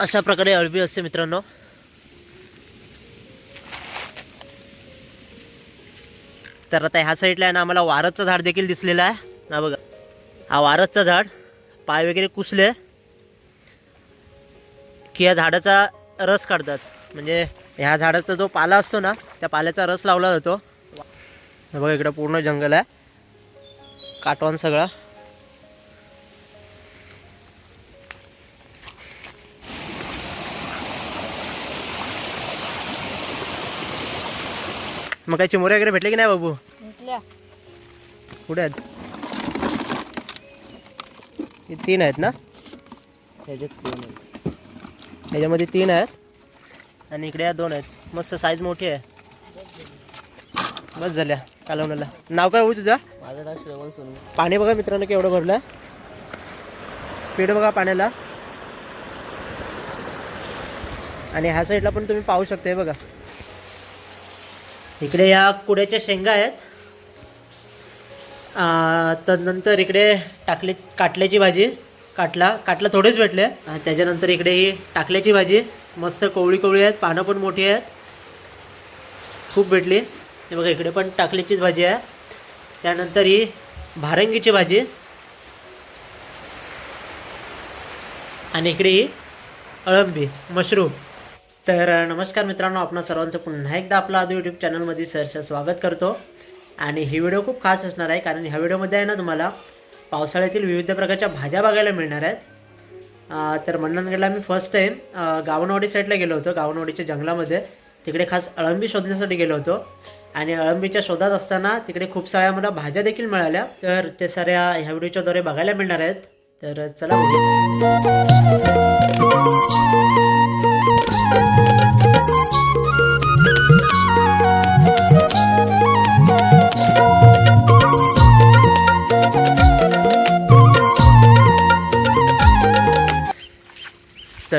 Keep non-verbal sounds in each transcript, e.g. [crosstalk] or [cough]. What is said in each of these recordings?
अशा प्रकारे अळबी असते मित्रांनो. तर आता ह्या साईडला आहे ना आम्हाला वारसचं झाड देखील दिसलेलं आहे. ना बघा. हा वारसचं झाड. पाय वगैरे कुसले की या झाडाचा रस काढतात. म्हणजे ह्या झाडाचा जो पाला असतो ना त्या पाल्याचा रस लावला जातो. बघा इकडं पूर्ण जंगल आहे. काटवान सगळा. मग काय चिमुरे वगैरे भेटले की नाही बाबू? कुठे आहेत? हे तीन आहेत ना? ह्याच्यात दोन आहे. ह्याच्यामध्ये तीन आहेत. आणि इकडे या दोन आहेत. मस्त साईज मोठी आहे. बस झाल्या कालवणाला. नाव काय होऊ तुझं? माझं नाव श्रवण सोनू. पाणी बघा मित्रांनो केवढं भरलं स्पीड बघा पाण्याला. आणि ह्या साईडला पण तुम्ही पाहू शकता हे बघा. इकडे या कुड्याच्या शेंगा आहेत. तर नंतर इकडे टाकले काटल्याची भाजी काटला काटला थोडेच भेटले. आणि त्याच्यानंतर इकडे ही टाकल्याची भाजी मस्त कोवळी कोवळी आहेत पानं पण मोठी आहेत. खूप भेटली. हे बघा इकडे पण टाकल्याचीच भाजी आहे. त्यानंतर ही भारंगीची भाजी. आणि इकडे ही अळंबी मशरूम. तर नमस्कार मित्रांनो आपण सर्वांचं पुन्हा एकदा आपला आधी यूट्यूब चॅनलमध्ये सहर्ष स्वागत करतो. आणि ही व्हिडिओ खूप खास असणार आहे कारण ह्या व्हिडिओमध्ये आहे ना तुम्हाला पावसाळ्यातील विविध प्रकारच्या भाज्या बघायला मिळणार आहेत. तर मंडणगडला मी फर्स्ट टाईम गावनवाडी साईडला गेलो होतो गावनवाडीच्या जंगलामध्ये. तिकडे खास अळंबी शोधण्यासाठी गेलो होतो. आणि अळंबीच्या शोधात असताना तिकडे खूप साऱ्या मला भाज्या देखील मिळाल्या. तर त्या साऱ्या ह्या व्हिडिओच्याद्वारे बघायला मिळणार आहेत. तर चला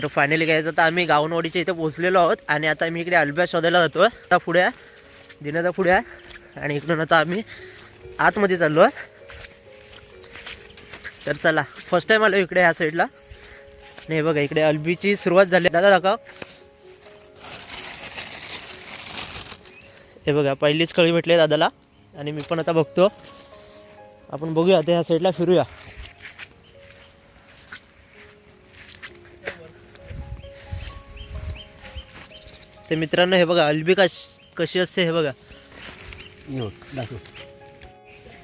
तर फायनली घ्यायचं तर आम्ही गावनवाडीच्या इथे पोहोचलेलो आहोत आणि आता आम्ही इकडे अल्ब्या शोधायला जातो आता पुढे दिनाचा पुढे आणि इकडून आता आम्ही आतमध्ये चाललो आहे. तर चला फर्स्ट टाईम आलो इकडे ह्या साईडला नाही बघा इकडे अल्बीची सुरुवात झाली. दादा दाखव. हे बघा पहिलीच कळी भेटली आहे दादाला. आणि मी पण आता बघतो. आपण बघूया आता ह्या साईडला फिरूया. तर मित्रांनो हे बघा अल्बी कश कशी असते हे बघा.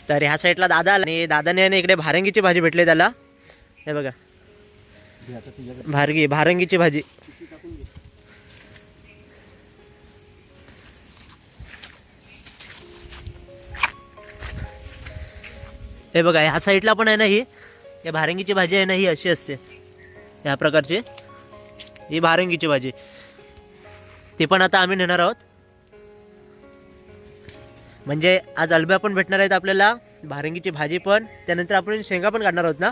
तर ह्या साईडला दादा आला आणि दादाने आणि इकडे भारंगीची भाजी भेटली त्याला. हे बघा. भारगी भारंगीची भाजी. हे बघा ह्या साईडला पण आहे ना ही? या भारंगीची भाजी आहे ना ही अशी असते. ह्या प्रकारची. ही भारंगीची भाजी. ती पण आता आम्ही नेणार आहोत. म्हणजे आज अल्ब्या पण भेटणार आहेत आपल्याला भारंगीची भाजी पण त्यानंतर आपण शेंगा पण काढणार आहोत ना?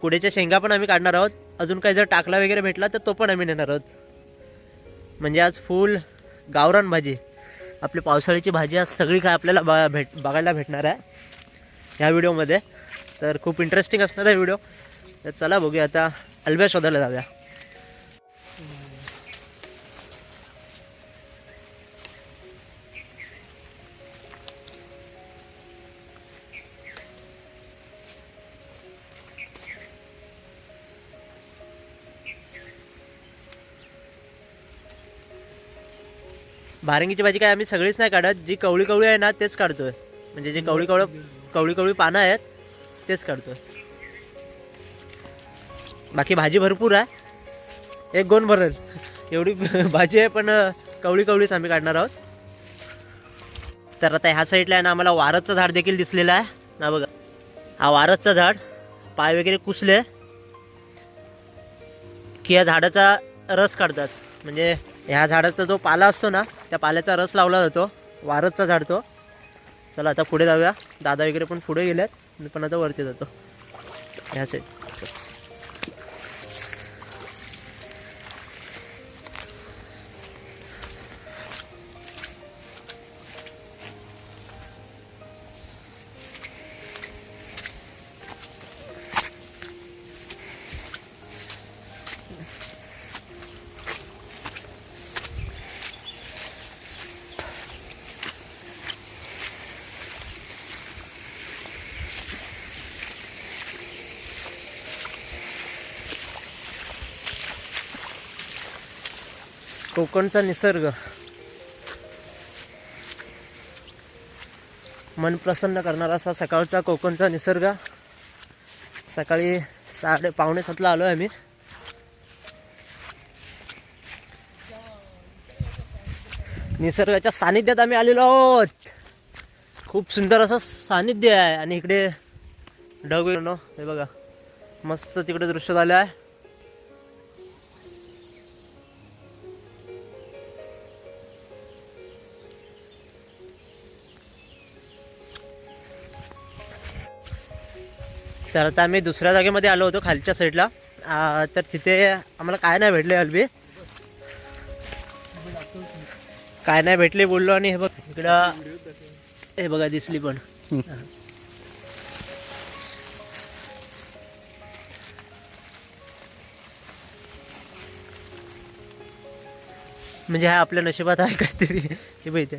कुडेच्या शेंगा पण आम्ही काढणार आहोत. अजून काही जर टाकला वगैरे भेटला तर तो पण आम्ही नेणार आहोत. म्हणजे आज फुल गावरान भाजी. आपली पावसाळ्याची भाजी आज सगळी काय आपल्याला बा भेट बघायला भेटणार आहे. ह्या व्हिडिओमध्ये. तर खूप इंटरेस्टिंग असणार आहे व्हिडिओ. तर चला बघूया आता. अलब्या शोधायला जाऊया. भारंगीची भाजी काय आम्ही सगळीच नाही काढत. जी कवळी कवळी आहे ना तेच काढतोय. म्हणजे जे कवळी कवळ कवळी कवळी पानं आहेत तेच काढतोय. बाकी भाजी भरपूर आहे. एक गोन भरेल. एवढी भाजी आहे पण कवळी कवळीच आम्ही काढणार आहोत. तर आता ह्या साईडला आहे ना आम्हाला वारसचं झाड देखील दिसलेलं आहे. ना बघा. हा वारसचं झाड. पाय वगैरे कुसले की या झाडाचा रस काढतात. म्हणजे ह्या झाडाचा जो पाला असतो ना त्या पाल्याचा रस लावला जातो. वारसचा झाड तो. चला आता पुढे जाऊया. दादा वगैरे पण पुढे गेल्यात मी पण आता वरती जातो. ह्या साईड कोकणचा निसर्ग. मन प्रसन्न करणारा असा सकाळचा कोकणचा निसर्ग. सकाळी साडे पावणे सातला आलो आहे आम्ही. निसर्गाच्या सानिध्यात आम्ही आलेलो आहोत. खूप सुंदर असं सानिध्य आहे. आणि इकडे ढग न हे बघा मस्त तिकडे दृश्य झालं आहे. तर आता आम्ही दुसऱ्या जागेमध्ये आलो होतो खालच्या साईडला तर तिथे आम्हाला काय नाही भेटले अल्बी काय नाही भेटले बोललो आणि हे बघ इकडं हे बघा दिसली पण. म्हणजे हा आपल्या नशिबात आहे काहीतरी. हे बघ इथे.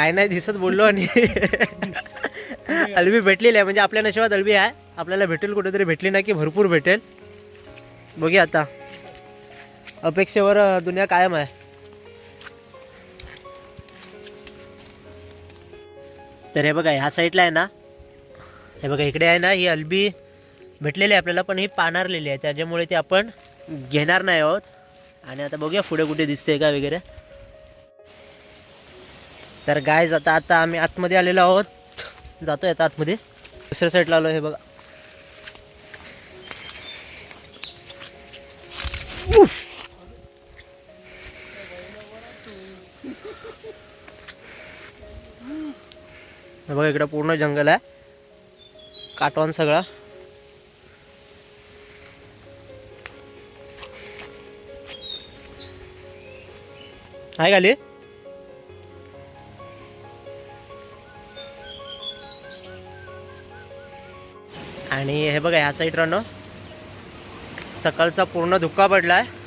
काय नाही दिसत बोललो आणि अलबी भेटलेली आहे. म्हणजे आपल्या नशिबात अलबी आहे. आपल्याला भेटेल कुठेतरी भेटली नाही की भरपूर भेटेल. बघूया आता. अपेक्षेवर दुनिया कायम आहे. तर हे बघा ह्या साईडला आहे ना हे बघा इकडे आहे ना ही अलबी भेटलेली आहे आपल्याला पण ही पाणारलेली आहे. त्याच्यामुळे ती आपण घेणार नाही आहोत. आणि आता बघूया पुढे कुठे दिसते का वगैरे. तर गाय जाता आता आम्ही आतमध्ये आलेलो आहोत. जातोय आता आतमध्ये. दुसऱ्या साईडला आलो हे बघा. बघा इकडं पूर्ण जंगल आहे. काटवान सगळा. आहे खाली आणि हे बघा ह्या साईड सकाळचा पूर्ण धुक्का पडला आहे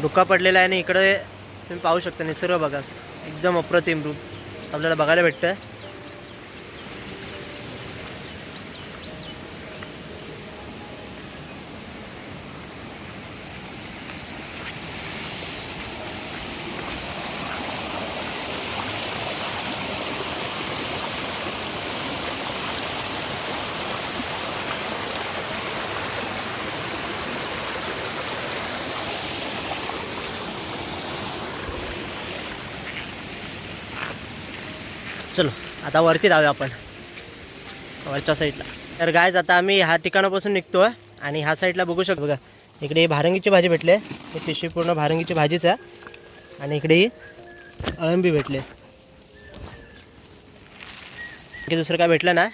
धुक्का पडलेला आहे आणि इकडे तुम्ही पाहू शकता निसर्ग बघा एकदम अप्रतिम रूप आपल्याला बघायला भेटतं आहे आता वरती जाऊया आपण. वरच्या साईडला तर गायज आता आम्ही ह्या ठिकाणापासून निघतो आहे आणि ह्या साईडला बघू शकतो बघा. इकडे ही भारंगीची भाजी भेटली आहे. ही पिशवी पूर्ण भारंगीची भाजीच आहे. आणि इकडे ही अळंबी भेटले की दुसरं काय भेटलं ना?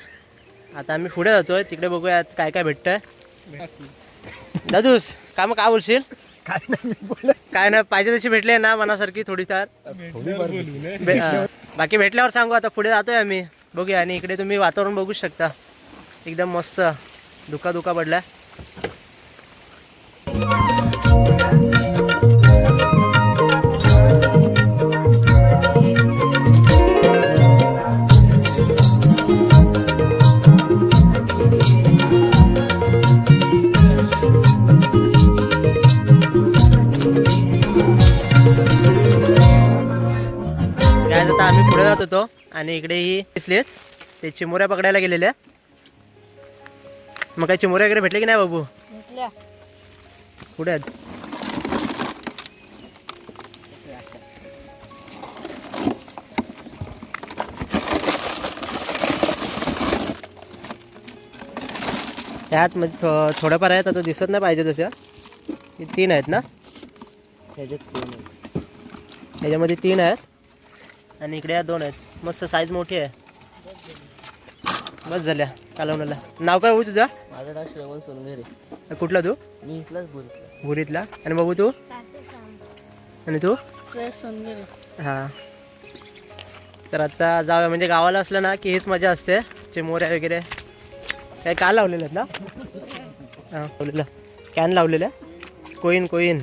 आता आम्ही पुढे जातोय. तिकडे बघूया काय काय भेटतंय. दादूस का मग काय बोलशील? काय नाही बोलत. काय नाही पाहिजे तशी भेटली ना मनासारखी थोडीफार. बे- अं, बाकी भेटल्यावर सांगू आता पुढे जातोय आम्ही. बघूया आणि इकडे तुम्ही वातावरण बघू शकता. एकदम मस्त धुका धुका पडलाय. जात होतो आणि इकडे ही दिसलेत ते चिमुऱ्या पकडायला गेलेल्या मग काय चिमुऱ्या वगैरे भेटले की नाही बाबू? कुठे त्यात म्हणजे थो- थोड्याफार आहेत आता दिसत नाही पाहिजे तशा हे तीन आहेत ना? ह्याच्यात दोन आहेत. याच्यामध्ये तीन आहेत. आणि इकडे या दोन आहेत. मस्त साईज मोठी आहे. बस झाल्या. कालवणाला नाव काय होऊ तुझं? माझं नाव श्रवण सोनघरे. कुठला तू? मी इथलाच बोलतो भुरीतला. आणि बघू तू? आणि तू? हां. तर आता जाऊया. म्हणजे गावाला असलं ना की हीच मजा असते. चिमोऱ्या वगैरे. काय का लावलेलं आहेत ना? हां लावलेलं. कॅन लावलेलं कोईन कोईन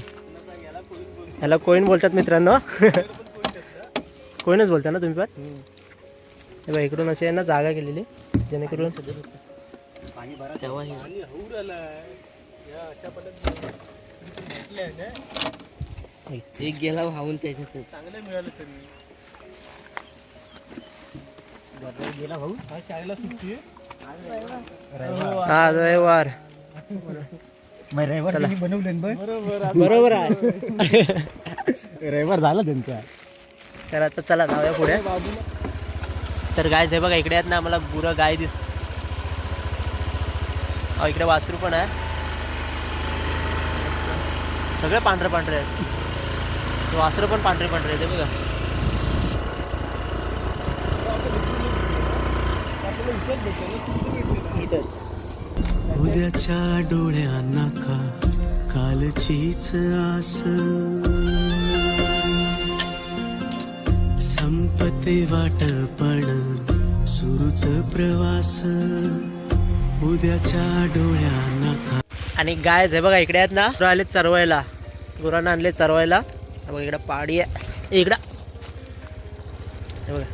ह्याला कोईन बोलतात मित्रांनो. [laughs] कोईनच बोलता ना तुम्ही पण? हे बघा इकडून अशी आहे ना जागा केलेली जेणेकरून तेव्हा हे एक गेला वाहून त्याच्यातच. हा रविवार. रविवार. त्यांनी बनवले ना बघ. बरोबर आहे. [laughs] रविवार झाला त्यांचा. तर आता चला जाऊया पुढे. तर गाय हे बघा इकडे आहेत ना आम्हाला गुरं गाय दिस अहो, इकडे वासरू पण आहे. सगळे पांढरे पांढरे आहेत. वासरू पण पांढरे पांढरे आहेत बघा. उद्याच्या डोळ्यांना का कालचीच आस. संपते वाट पण सुरूच प्रवास. उद्याच्या डोळ्यांना आणि गाय आहे बघा इकडे आहेत ना. गुरं आले चरवायला. गुरांना आणले चरवायला. बघा इकडे पाडी आहे. इकडं. हे बघा.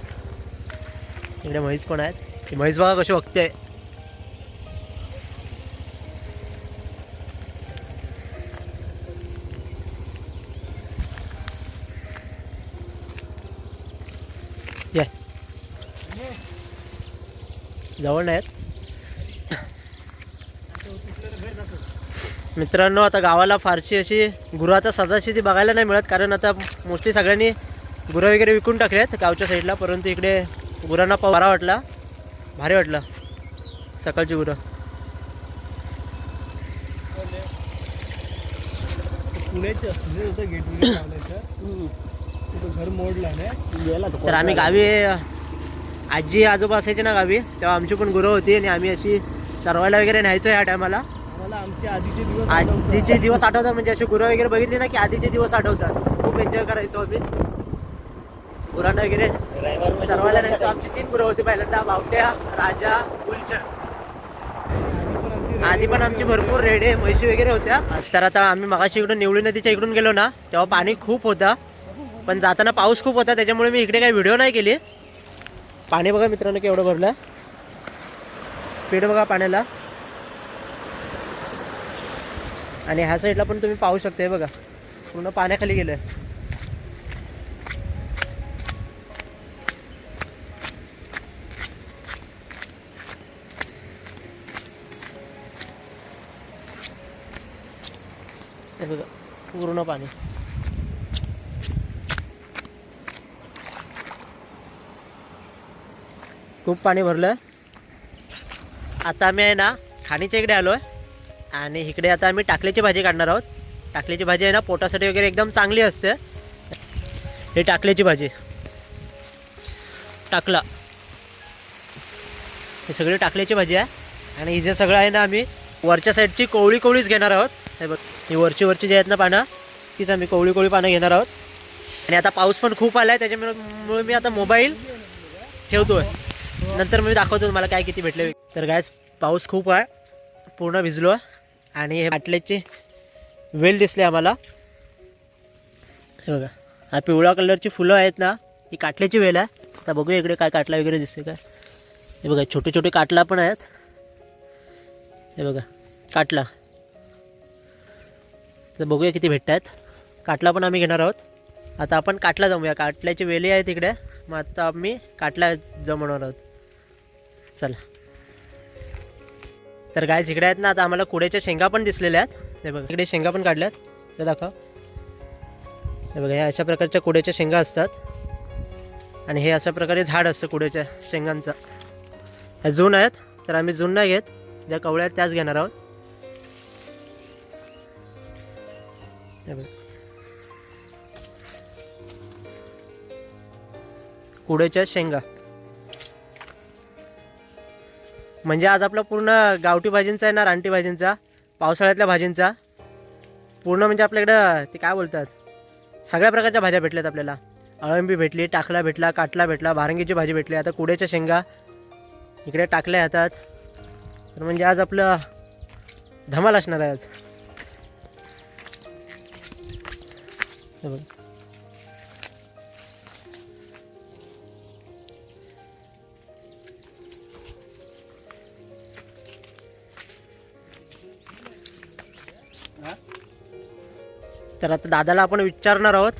इकडे म्हैस पण आहेत. ती म्हैस बघा कशी बघते. जवळ नाहीत मित्रांनो आता गावाला फारशी अशी गुरं आता सदाशी ती बघायला नाही मिळत कारण आता मोस्टली सगळ्यांनी गुरं वगैरे विकून टाकले आहेत गावच्या साईडला परंतु इकडे गुरांना पाव बरा वाटला. भारी वाटला. सकाळची गुरं. तर आम्ही गावी आजी आजोबा असायचे ना गावी तेव्हा आमची पण गुरं होती आणि आम्ही अशी चरवायला वगैरे न्यायचो ह्या टायमाला आमचे आधीचे दिवस आधीचे दिवस आठवतात म्हणजे अशी गुरं वगैरे बघितली ना की आधीचे दिवस आठवतात. खूप एन्जॉय करायचो आम्ही. गुरांना वगैरे चरवायला न्यायचो. आमची तीन गुरं होती पहिल्यांदा बावट्या राजा गुलचर. आधी पण आमची भरपूर रेडे म्हशी वगैरे होत्या. तर आता आम्ही मगाशी इकडून निवळी नदीच्या इकडून गेलो ना तेव्हा पाणी खूप होता. पण जाताना पाऊस खूप होता त्याच्यामुळे मी इकडे काही व्हिडिओ नाही केली. पाणी बघा मित्रांनो केवढं भरलं. स्पीड बघा पाण्याला. आणि ह्या साईडला पण तुम्ही पाहू शकता हे बघा. पूर्ण पाण्याखाली गेलं हे बघा पूर्ण पाणी. खूप पाणी भरलं. आता आम्ही आहे ना खाणीच्या इकडे आलो आहे आणि इकडे आता आम्ही टाकल्याची भाजी काढणार आहोत. टाकल्याची भाजी आहे ना पोटासाठी वगैरे एकदम चांगली असते. हे टाकल्याची भाजी. टाकला. हे सगळी टाकल्याची भाजी आहे. आणि हिजे सगळं आहे ना आम्ही वरच्या साईडची कोवळी कोवळीच घेणार आहोत. हे बघ ही वरची वरची जी आहेत ना पानं तीच आम्ही कोवळी कोवळी पानं घेणार आहोत. आणि आता पाऊस पण खूप आला आहे त्याच्यामुळे मी आता मोबाईल ठेवतो आहे नंतर मी दाखवतो तुम्हाला काय किती भेटले. तर गायच पाऊस खूप आहे. पूर्ण भिजलो आहे. आणि हे बाटल्याचे वेल दिसली आम्हाला. हे बघा. हा पिवळ्या कलरची फुलं आहेत ना ही काटल्याची वेल आहे. आता बघूया इकडे काय काटला वगैरे दिसते काय. हे बघा छोटे छोटे काटला पण आहेत. हे बघा काटला. तर बघूया किती भेटत आहेत काटला पण आम्ही घेणार आहोत. आता आपण काटला जमूया. काटल्याची वेली आहे तिकडे. मग आता आम्ही काटला जमवणार आहोत. चला. तर गाय इकडे आहेत ना आता आम्हाला कुड्याच्या शेंगा पण दिसलेल्या आहेत. हे बघा इकडे शेंगा पण काढल्यात. ते दाखव. हे बघा ह्या अशा प्रकारच्या कुड्याच्या शेंगा असतात. आणि हे अशा प्रकारे झाड असतं कुड्याच्या शेंगांचं. ह्या जून आहेत तर आम्ही जून नाही घेत. ज्या कवळ्या आहेत त्याच घेणार आहोत. कुड्याच्या शेंगा. म्हणजे आज आपला पूर्ण गावठी भाजींचा आहे ना रानटी भाजींचा पावसाळ्यातल्या भाजींचा. पूर्ण म्हणजे आपल्याकडं ते काय बोलतात? सगळ्या प्रकारच्या भाज्या भेटल्यात आपल्याला. अळंबी भेटली टाकला भेटला काटला भेटला भारंगीची भाजी भेटली आता कुड्याच्या शेंगा. इकडे टाकल्या जातात तर म्हणजे आज आपलं धमाल असणार आहे आज. तर आता दादाला आपण विचारणार आहोत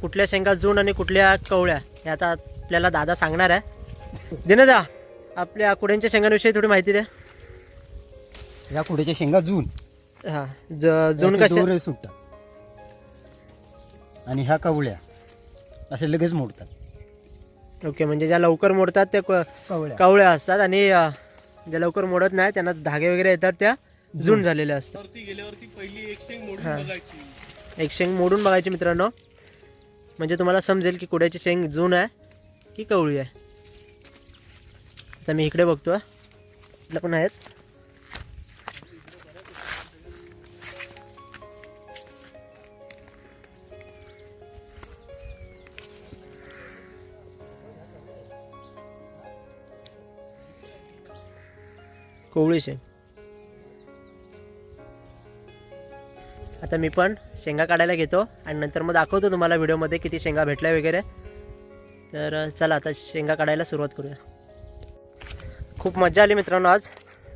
कुठल्या शेंगा जून आणि कुठल्या कवळ्या हे आता आपल्याला दादा सांगणार आहे. दे ना दा आपल्या कुड्यांच्या शेंगांविषयी थोडी माहिती द्या. या कुड्याच्या शेंगा जून. हां ज जून कशा दोरे सुटतात आणि ह्या कवळ्या असे लगेच मोडतात. ओके म्हणजे ज्या लवकर मोडतात त्या क- कवळ्या. कवळ्या असतात आणि अ, ज्या लवकर मोडत नाही त्यांना धागे वगैरे येतात त्या जून. झालेल्या असतात. पहिली एक शेंग मोडून बघायची मित्रांनो. म्हणजे तुम्हाला समजेल की कुड्याची शेंग जून आहे की कवळी आहे. आता मी इकडे बघतो इथलं पण आहेत. कोवळी शेंग. आता मी पण शेंगा काढायला घेतो आणि नंतर मग दाखवतो तुम्हाला व्हिडिओमध्ये किती शेंगा भेटल्या वगैरे. तर चला आता शेंगा काढायला सुरुवात करूया. खूप मजा आली मित्रांनो आज.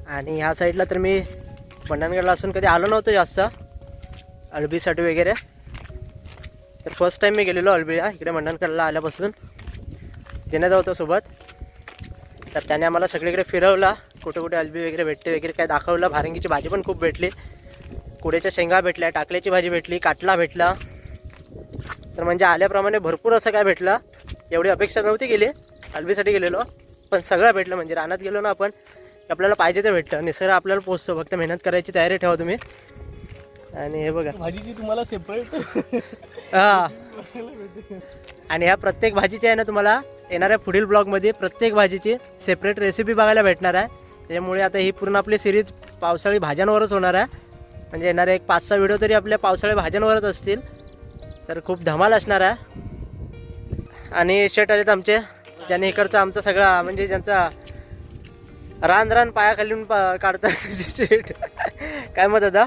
आणि ह्या साईडला तर मी मंडणगडला असून कधी आलो नव्हतो जास्त. अळबीसाठी वगैरे. तर फर्स्ट टाईम मी गेलेलो अळबीला इकडे मंडणगडला आल्यापासून. देण्यात होतो सोबत. तर त्याने आम्हाला सगळीकडे फिरवला. कुठे कुठे अळबी वगैरे भेटते वगैरे काय दाखवलं. भारंगीची भाजी पण खूप भेटली. कुड्याच्या शेंगा भेटल्या टाकल्याची भाजी भेटली काटला भेटला. तर म्हणजे आल्याप्रमाणे भरपूर असं काय भेटलं. एवढी अपेक्षा नव्हती गेली अल्बीसाठी गेलेलो. पण सगळं भेटलं. म्हणजे रानात गेलो ना आपण आपल्याला पाहिजे ते भेटलं. निसर्ग आपल्याला पोचतो फक्त मेहनत करायची तयारी ठेवा तुम्ही. आणि हे बघा. भाजीची तुम्हाला सेपरेट [laughs] हा. आणि ह्या प्रत्येक भाजीची आहे ना तुम्हाला येणाऱ्या पुढील ब्लॉगमध्ये प्रत्येक भाजीची सेपरेट रेसिपी बघायला भेटणार आहे. त्याच्यामुळे आता ही पूर्ण आपली सिरीज पावसाळी भाज्यांवरच होणार आहे. म्हणजे येणारे एक पाच सहा व्हिडिओ तरी आपल्या पावसाळी भाज्यांवरच असतील. तर खूप धमाल असणार आहे. आणि शेट आलेत आमचे ज्याने इकडचा आमचा सगळा म्हणजे ज्यांचा रान रान पायाखालून पा काढतात [laughs] शेट. काय मत दादा?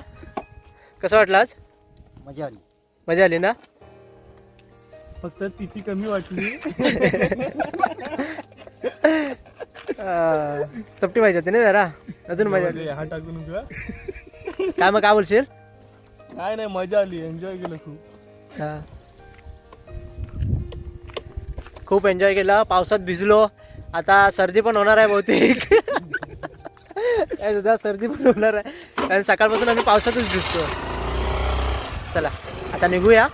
कसं वाटलं आज? मजा आली. मजा आली ना? फक्त तिची कमी वाटली. [laughs] अं, चपटी पाहिजे होती ना जरा? अजून मजा आली. हा टाकून काय मग काय बोलशील? काय नाही मजा आली एन्जॉय केलं खूप. हा. खूप एन्जॉय केला पावसात भिजलो. आता सर्दी पण होणार आहे बहुतेक. [laughs] काय सुद्धा सर्दी पण होणार आहे. कारण सकाळपासून आम्ही पावसातच भिजतो. चला आता निघूया.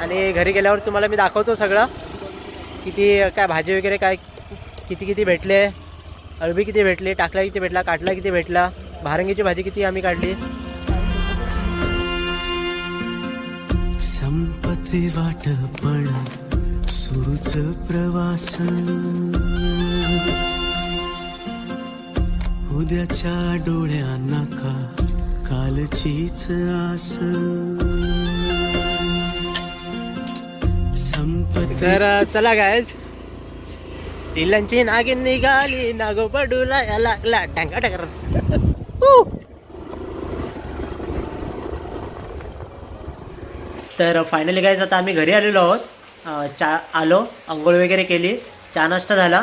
आणि घरी गेल्यावर तुम्हाला मी दाखवतो सगळं. किती काय भाजी वगैरे काय किती किती भेटले? अळबी किती भेटली? टाकला किती भेटला? काटला किती भेटला? भारंगीची भाजी किती आम्ही काढली? संपते वाटपण सुरूच प्रवास उद्याच्या डोळ्या नका कालचीच आस संपते तर चला गायज टिल्लांची नागिन निघाली नागो पडूला लागला. टांगा टाकर तर फायनली गायज आता आम्ही घरी आलेलो आहोत. चा आलो आंघोळ वगैरे केली चहा नाश्ता झाला.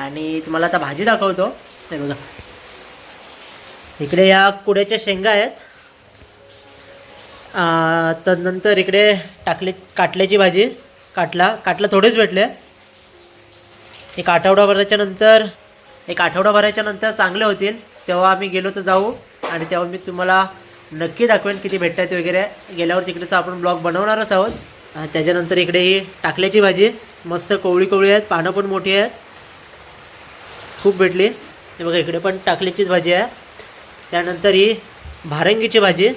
आणि तुम्हाला आता भाजी दाखवतो. हे बघा. इकडे या कुड्याच्या शेंगा आहेत. तर तदनंतर इकडे टाकली काटल्याची भाजी. काटला काटला थोडेच भेटले. एक आठवडाभराच्या नंतर एक आठवडाभराच्या नंतर चांगले होतील. तेव्हा आम्ही गेलो तर जाऊ आणि तेव्हा मी तुम्हाला नक्की दाखवेन किती भेटतात वगैरे. गेल्यावर तिकडेचा आपण ब्लॉग बनवणारच आहोत. त्याच्यानंतर इकडे ही टाकल्याची भाजी. मस्त कोवळी कोवळी आहेत पानं पण मोठी आहेत. खूप भेटली. हे बघा इकडे पण टाकल्याचीच भाजी आहे. त्यानंतर ही भारंगीची भाजी.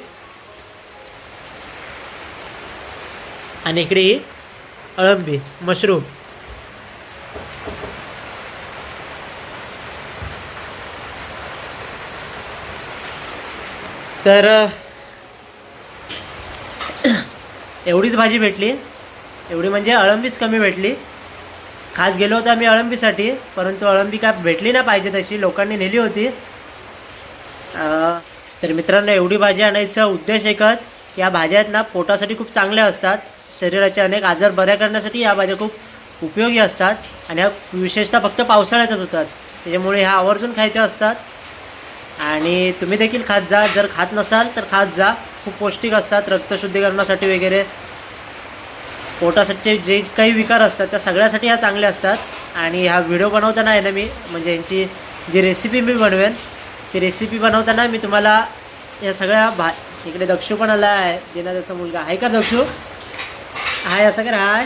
आणि इकडे ही अळंबी मशरूम. तर एवढीच भाजी भेटली. एवढी म्हणजे अळंबीच कमी भेटली. खास गेलो होतो आम्ही अळंबीसाठी परंतु अळंबी काय भेटली ना पाहिजे तशी लोकांनी नेली होती. तर मित्रांनो एवढी भाजी आणायचा उद्देश एकच या भाज्या आहेत ना पोटासाठी खूप चांगल्या असतात. शरीराचे अनेक आजार बऱ्या करण्यासाठी या भाज्या खूप उपयोगी असतात. आणि ह्या विशेषतः फक्त पावसाळ्यातच होतात. त्याच्यामुळे ह्या आवर्जून खायच्या असतात. आणि तुम्ही देखील खात जा. जर खात नसाल तर खात जा. खूप पौष्टिक असतात. रक्तशुद्धीकरणासाठी वगैरे. पोटासाठी जे काही विकार असतात त्या सगळ्यासाठी ह्या चांगल्या असतात. आणि हा व्हिडिओ बनवताना आहे ना मी म्हणजे यांची जी रेसिपी मी बनवेन ती रेसिपी बनवताना मी तुम्हाला या सगळ्या भा इकडे दक्षू पण आला आहे. दिना त्याचा मुलगा. आहे का दक्षू? हाय असं कर. हाय.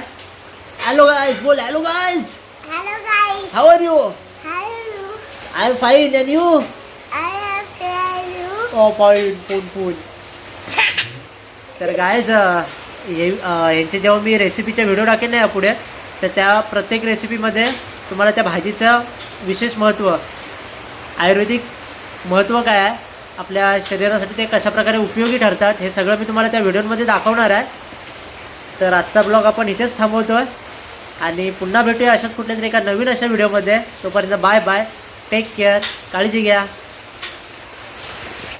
हॅलो गाईज बोल. Hello guys. How are you. I am fine and you Hello. Oh fine तर गायज हे यांचे जेव्हा मी रेसिपीच्या व्हिडिओ टाकेन ना यापुढे तर त्या प्रत्येक रेसिपीमध्ये तुम्हाला त्या भाजीचं विशेष महत्त्व आयुर्वेदिक महत्त्व काय आहे आपल्या शरीरासाठी ते कशाप्रकारे उपयोगी ठरतात हे सगळं मी तुम्हाला त्या व्हिडिओमध्ये दाखवणार आहे. तर आजचा ब्लॉग आपण इथेच थांबवतो आहे आणि पुन्हा भेटूया अशाच कुठल्या तरी एका नवीन अशा व्हिडिओमध्ये तोपर्यंत बाय बाय टेक केअर काळजी घ्या.